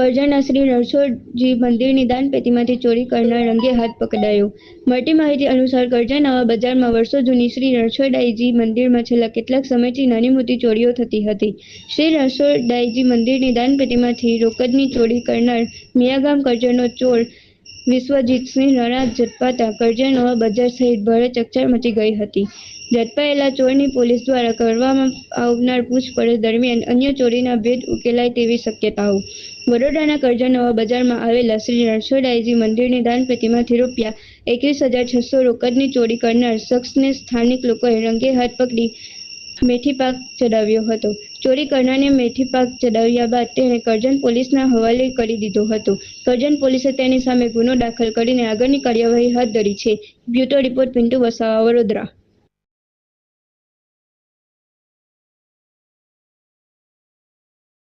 કરજણના શ્રી રણછોડજી મંદિરની દાનપેટીમાંથી ચોરી કરનાર રંગે હાથ પકડાયો. મળતી માહિતી અનુસાર કરજણ નવા બજારમાં વર્ષો જૂની શ્રી રણછોડરાયજી મંદિરમાં છેલ્લા કેટલાક સમયથી નાની મોટી ચોરીઓ થતી હતી. શ્રી રણછોડરાયજી મંદિરની દાનપેટીમાંથી રોકડની ચોરી કરનાર મિયાગામ કરજણનો ચોર વિશ્વજીતસિંહ રણા ઝડપાતા કરજણ નવા બજાર સહિત ભારે ચકચાર મચી ગઈ હતી. ઝડપાયેલા ચોરની પોલીસ દ્વારા કરવામાં આવનાર પૂછપરછ દરમિયાન અન્ય ચોરીના ભેદ ઉકેલાય તેવી શક્યતાઓ. વડોદરાના કરજણ નવા બજારમાં આવેલા શ્રી રણછોડરાયજી મંદિરની દાનપેટીમાંથી રૂપિયા એકવીસ હજાર છસો રોકડની ચોરી કરનાર શખ્સને સ્થાનિક લોકોએ રંગે હાથ પકડી મેથી પાક ચડાવ્યો હતો. ચોરી કરનારને મેથી પાક ચડાવ્યા બાદ તેણે કરજણ પોલીસના હવાલે કરી દીધો હતો. કરજણ પોલીસે તેની સામે ગુનો દાખલ કરીને આગળની કાર્યવાહી હાથ ધરી છે. Bureau report Pintu Vasava, Vadodara.